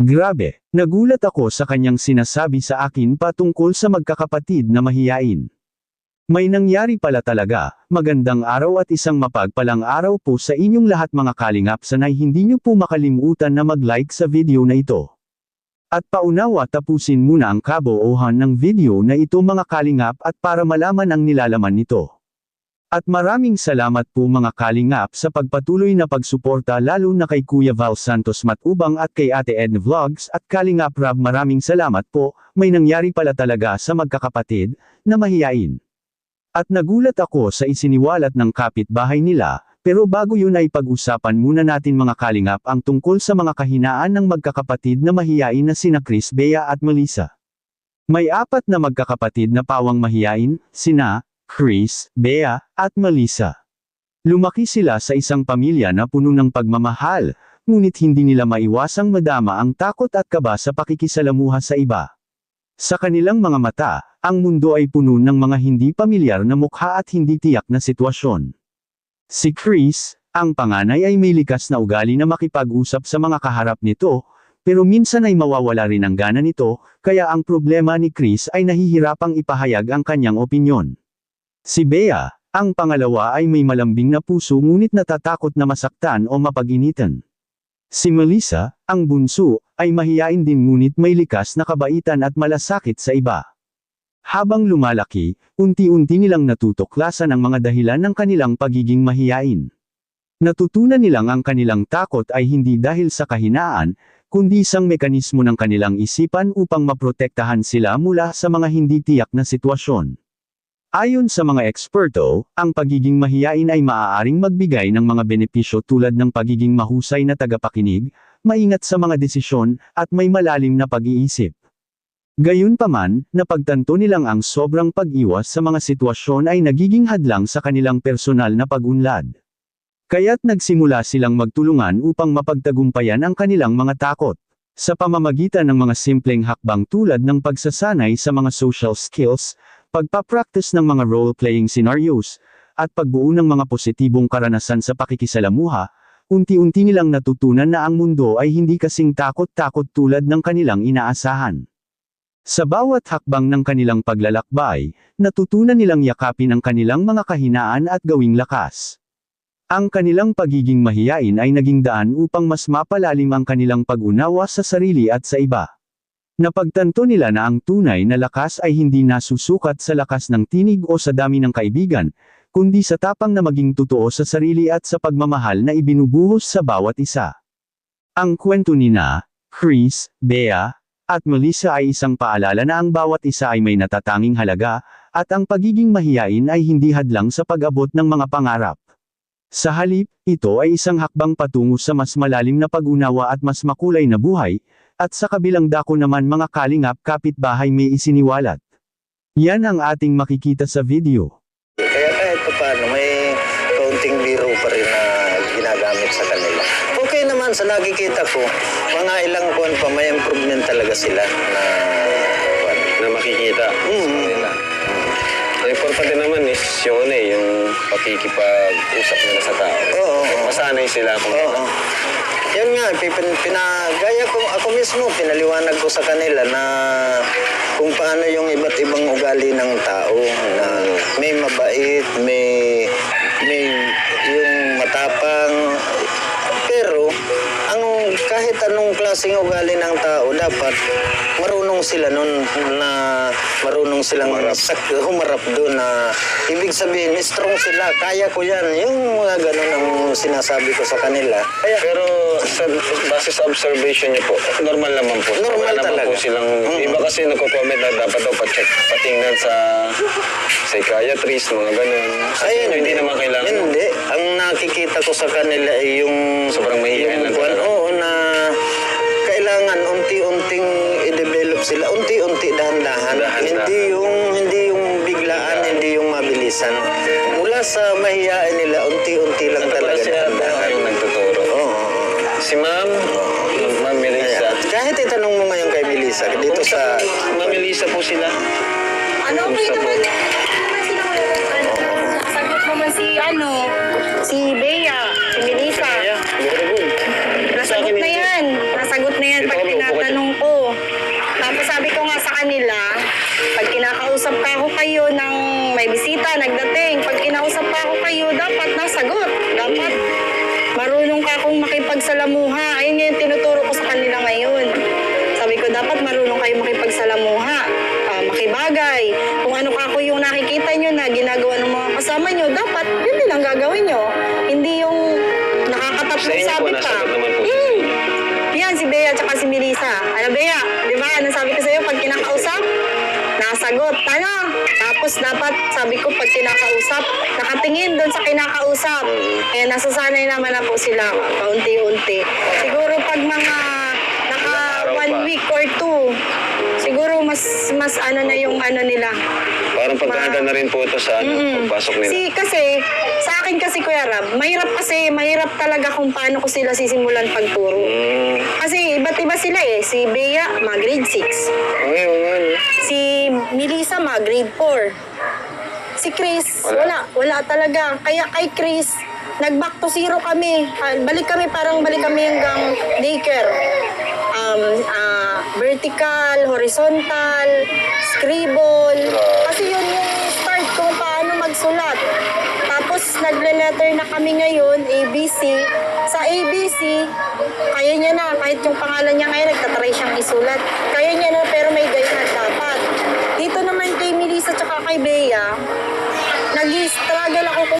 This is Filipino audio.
Grabe, nagulat ako sa kanyang sinasabi sa akin patungkol sa magkakapatid na mahiyain. May nangyari pala talaga, magandang araw at isang mapagpalang araw po sa inyong lahat mga kalingap sanay hindi nyo po makalimutan na mag-like sa video na ito. At paunawa tapusin muna ang kaboohan ng video na ito mga kalingap at para malaman ang nilalaman nito. At maraming salamat po mga kalingap sa pagpatuloy na pagsuporta lalo na kay Kuya Val Santos Matubang at kay Ate Ed Vlogs at Kalingap Rab maraming salamat po, may nangyari pala talaga sa magkakapatid, na mahiyain. At nagulat ako sa isiniwalat ng kapitbahay nila, pero bago yun ay pag-usapan muna natin mga kalingap ang tungkol sa mga kahinaan ng magkakapatid na mahiyain na sina Chris Bea at Melissa. May apat na magkakapatid na pawang mahiyain, sina, Chris, Bea, at Melissa. Lumaki sila sa isang pamilya na puno ng pagmamahal, ngunit hindi nila maiwasang madama ang takot at kaba sa pakikisalamuha sa iba. Sa kanilang mga mata, ang mundo ay puno ng mga hindi pamilyar na mukha at hindi tiyak na sitwasyon. Si Chris, ang panganay ay may likas na ugali na makipag-usap sa mga kaharap nito, pero minsan ay mawawala rin ang gana nito, kaya ang problema ni Chris ay nahihirapang ipahayag ang kanyang opinyon. Si Bea, ang pangalawa ay may malambing na puso ngunit natatakot na masaktan o mapag-initan. Si Melissa, ang bunso, ay mahiyain din ngunit may likas na kabaitan at malasakit sa iba. Habang lumalaki, unti-unti nilang natutuklasan ang mga dahilan ng kanilang pagiging mahiyain. Natutunan nilang ang kanilang takot ay hindi dahil sa kahinaan, kundi isang mekanismo ng kanilang isipan upang maprotektahan sila mula sa mga hindi tiyak na sitwasyon. Ayon sa mga eksperto, ang pagiging mahiyain ay maaaring magbigay ng mga benepisyo tulad ng pagiging mahusay na tagapakinig, maingat sa mga desisyon, at may malalim na pag-iisip. Gayunpaman, napagtanto nilang ang sobrang pag-iwas sa mga sitwasyon ay nagiging hadlang sa kanilang personal na pag-unlad. Kaya't nagsimula silang magtulungan upang mapagtagumpayan ang kanilang mga takot. Sa pamamagitan ng mga simpleng hakbang tulad ng pagsasanay sa mga social skills, pagpapractice ng mga role-playing scenarios, at pagbuo ng mga positibong karanasan sa pakikisalamuha, unti-unti nilang natutunan na ang mundo ay hindi kasing takot-takot tulad ng kanilang inaasahan. Sa bawat hakbang ng kanilang paglalakbay, natutunan nilang yakapin ang kanilang mga kahinaan at gawing lakas. Ang kanilang pagiging mahiyain ay naging daan upang mas mapalalim ang kanilang pag-unawa sa sarili at sa iba. Napagtanto nila na ang tunay na lakas ay hindi nasusukat sa lakas ng tinig o sa dami ng kaibigan, kundi sa tapang na maging totoo sa sarili at sa pagmamahal na ibinubuhos sa bawat isa. Ang kwento ni na, Chris, Bea, at Melissa ay isang paalala na ang bawat isa ay may natatanging halaga, at ang pagiging mahiyain ay hindi hadlang sa pag-abot ng mga pangarap. Sa halip, ito ay isang hakbang patungo sa mas malalim na pag-unawa at mas makulay na buhay, at sa kabilang dako naman mga kalingap kapitbahay may isiniwalat. Yan ang ating makikita sa video. Kaya kahit pa paano, may kaunting biro pa rin na ginagamit sa kanila. Okay naman sa nakikita ko, mga ilang kuwan pa may improvement talaga sila na na makikita Mm. sa kanila. Ang importante naman is yung ano eh, yung pakikipag-usap nila sa tao. Oo, oo. Masanay sila kung Oo. Yun nga, pipin, pinagaya ko, ako mismo, pinaliwanag ko sa kanila na kung paano yung iba't ibang ugali ng tao na may mabait, may, may yung matapang, klaseng ugali ng tao, dapat marunong sila nun na marunong silang sak, humarap doon na ibig sabihin, strong sila, kaya ko yan. Yung mga ganun ang sinasabi ko sa kanila. Kaya, Pero sa base sa observation niyo po, normal naman po. Normal Wala naman talaga. po silang, Mm. iba kasi nagko-comment na dapat daw pa-check, patingnan sa psychiatrist, mga ganun. Sa ay, inyo, hindi naman kailangan. Hindi. Ang nakikita ko sa kanila ay yung... Sobrang mahihayin lang. Oo, na kailangan unti-unting i-develop sila. Unti-unti, dahan-dahan. Hindi yung, hindi yung biglaan, hindi yung mabilisan. Mula sa mahihain nila, unti-unti lang Ito talaga dahan-dahan. yung nagtuturo. Oo. Si ma'am, ma'am Melissa. Ayan. Kahit itanong mo ngayon kay Melissa, dito sa... Ma'am Melissa po sila. Ano okay Kumusta po? naman? Sagot naman si ano, si Bea, si Melissa. Kaya, makipagsalamuha. Ayun nga yung tinuturo ko sa kanila ngayon. Sabi ko, dapat marunong kayo makipagsalamuha, ah, makibagay. Kung ano kako yung nakikita nyo na ginagawa ng mga kasama nyo, dapat yun din ang gagawin nyo. Tapos dapat, sabi ko, pag kinakausap, nakatingin doon sa kinakausap. Eh, nasasanay naman na po sila paunti-unti. Siguro pag mga naka one week or two, siguro mas mas ano na yung ano nila. Parang pagkahanda na rin po ito sa ano, Mm. pagpasok nila. Si kasi sa akin kasi Kuya Rab, mahirap kasi mahirap talaga kung paano ko sila sisimulan pagturo. Mm. Kasi iba't iba sila eh. Si Bea, mga grade 6. Okay, oo nga, no? Si Melissa, mga grade 4. Si Chris, wala. Wala talaga. Kaya kay Chris, nag-back to zero kami. Ah, Balik kami, parang balik kami hanggang daycare. Um, ah, vertical, horizontal, scribble. Kasi yun yung start kung paano magsulat. Tapos nagle-letter na kami ngayon, ABC. Sa ABC, kaya niya na, kahit yung pangalan niya ngayon, nagtatry siyang isulat. Kaya niya na, pero may guidance dapat. Dito naman kay Melissa tsaka kay Bea, nag-struggle ako kung